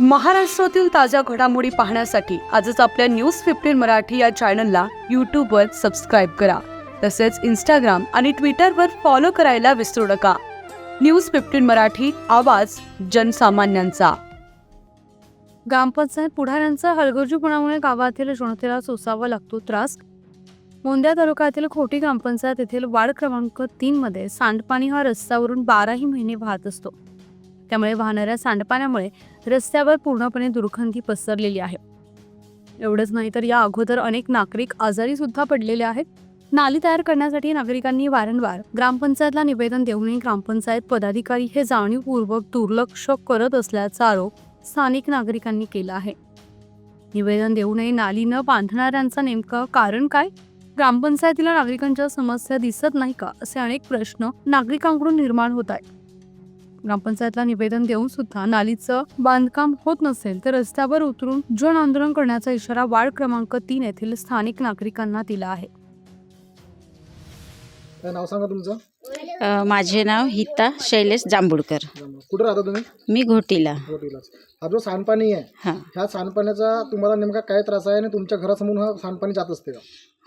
महाराष्ट्रातील ताज्या घडामोडी पाहण्यासाठी आजच आपल्या न्यूज फिफ्टीन मराठी या चॅनलला यूट्यूबवर सबस्क्राईब करा. तसेच इंस्टाग्राम आणि ट्विटरवर फॉलो करायला विसरू नका. न्यूज फिफ्टीन मराठी आवाज जनसामान्यांचा. ग्रामपंचायत पुढाऱ्यांचा हलगर्जीपणामुळे गावातील जनतेला सोसावा लागतो त्रास. मोंद्या तालुक्यातील खोटी ग्रामपंचायत येथील वार्ड क्रमांक तीन मध्ये सांडपाणी हा रस्त्यावरून बाराही महिने वाहत असतो. त्यामुळे वाहणाऱ्या सांडपाण्यामुळे रस्त्यावर पूर्णपणे दुर्गंधी पसरलेली आहे. एवढंच नाही तर या अगोदर अनेक नागरिक आजारी सुद्धा पडलेले आहेत. नाली तयार करण्यासाठी नागरिकांनी वारंवार ग्रामपंचायतला निवेदन देऊनही ग्रामपंचायत पदाधिकारी हे जाणीवपूर्वक दुर्लक्ष करत असल्याचा आरोप स्थानिक नागरिकांनी केला आहे. निवेदन देऊनही नाली न बांधणाऱ्यांचं नेमकं कारण काय? ग्रामपंचायतीला नागरिकांच्या समस्या दिसत नाही का? असे अनेक प्रश्न नागरिकांकडून निर्माण होत आहेत. ग्रामपंचायतला निवेदन देऊन सुद्धा नालीचं बांधकाम होत नसेल तर रस्त्यावर उतरून जन आंदोलन करण्याचा इशारा वार्ड क्रमांक तीन येथील स्थानिक नागरिकांना दिला आहे. काय नाव सांगा तुमचं? अ, माझे नाव हिता शैलेश जांभूळकर. कुठं राहता तुम्ही? मी घोटीला. हा जो सांडपाणी आहे हां. ह्या सांडपाण्याचा तुम्हाला नेमका काय त्रास आहे आणि तुमच्या घरासमोरून हा सांडपाणी जात असते का?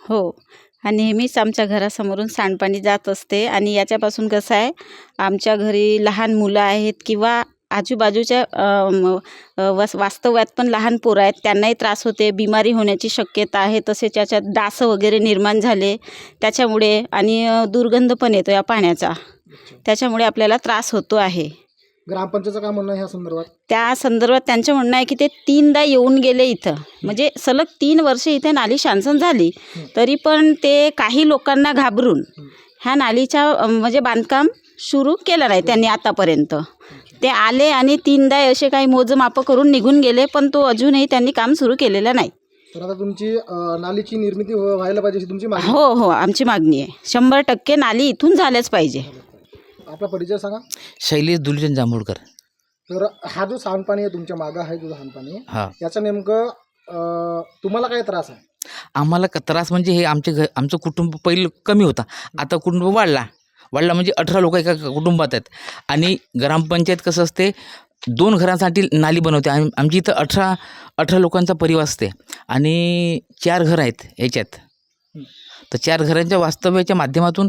हो. आणि नेहमीच आमच्या घरासमोरून सांडपाणी जात असते. आणि याच्यापासून कसं आहे आमच्या घरी लहान मुलं आहेत किंवा आजूबाजूच्या वस वास्तव्यात पण लहान पोरं आहेत त्यांनाही त्रास होते बिमारी होण्याची शक्यता आहे तसेच याच्यात डास वगैरे निर्माण झाले त्याच्यामुळे आणि दुर्गंध पण येतो या पाण्याचा. त्याच्यामुळे आपल्याला त्रास होतो आहे. ग्रामपंचायतचं काय म्हणणं आहे ह्या संदर्भात? त्या संदर्भात त्यांचं म्हणणं आहे की ते तीनदा येऊन गेले इथं. म्हणजे सलग तीन वर्ष इथे नाली शांसन झाली. तरी पण ते काही लोकांना घाबरून ह्या नालीच्या अं, म्हणजे बांधकाम सुरू केलं नाही त्यांनी आतापर्यंत. ते आले आणि तीनदा असे काही मोजमापं करून निघून गेले पण तो अजूनही त्यांनी काम सुरू केलेलं नाही. तर आता तुमची अं, नालीची निर्मिती व्ह- व्हायला पाहिजे अशी तुमची मागणी हो हो आमची मागणी आहे. शंभर टक्के नाली इथून झाल्याच पाहिजे. आपला परिचय सांगा. शैलेश दुलचंद जांभूळकर. तर हा जो सांडपाणी आहे तुमच्या मागं आहे जो सांडपाणी हा. याचं नेमकं अं, तुम्हाला काय त्रास आहे? आम्हाला क- त्रास म्हणजे हे आमचे घ आमचं कुटुंब पहिलं कमी होता. आता कुटुंब वाढला. वाढला म्हणजे अठरा लोक एका कुटुंबात आहेत. आणि ग्रामपंचायत कसं असते दोन घरांसाठी नाली बनवते. आम आमची इथं अठरा अठरा लोकांचा परिवार असते. आणि चार घर आहेत याच्यात. तर चार घरांच्या वास्तव्याच्या माध्यमातून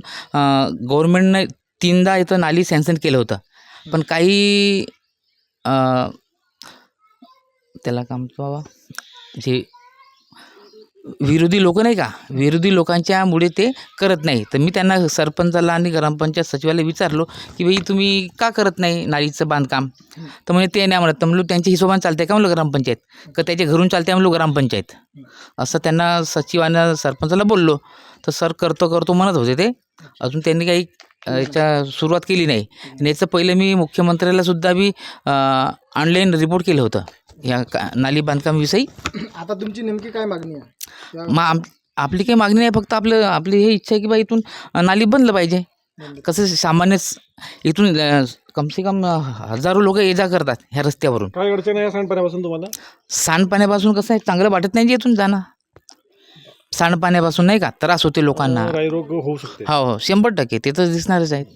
गव्हर्मेंटनं तीनदा इथं नाली सॅन्सन केलं होतं. पण काही त्याला काम बाबा जे विरोधी लोक नाही का? विरोधी लोकांच्यामुळे ते करत नाही. तर मी त्यांना सरपंचाला आणि ग्रामपंचायत सचिवाला विचारलो की बाई तुम्ही का करत नाही नालीचं बांधकाम? तर म्हणजे ते नाही म्हणत. तर म्हणलं त्यांच्या हिशोबाने चालते का म्हणलं ग्रामपंचायत? का त्याच्या घरून चालते म्हणलं ग्रामपंचायत? असं त्यांना सचिवानं सरपंचाला बोललो. तर सर करतो करतो म्हणत होते ते. अजून त्यांनी काही याच्या सुरुवात केली नाही. आणि याचं पहिलं मी मुख्यमंत्र्याला सुद्धा मी ऑनलाईन रिपोर्ट केलं होतं. या का नाली बांधकामविषयी. आता तुमची नेमकी काय मागणी आहे? आम आपली काही मागणी नाही फक्त आपलं आपली हे इच्छा आहे की बा इथून नाली बनलं पाहिजे. कसं सामान्यच इथून अ, कम से कम अ, हजारो लोक ये जा करतात ह्या रस्त्यावरून. काय अडचण आहे या सांडपाण्यापासून तुम्हाला? सांडपाण्यापासून कसं आहे चांगलं वाटत नाही जे इथून जाणं. सांडपाण्यापासून नाही का त्रास होते लोकांना. होऊ शकते. हो हो शंभर टक्के ते तर दिसणारच आहेत.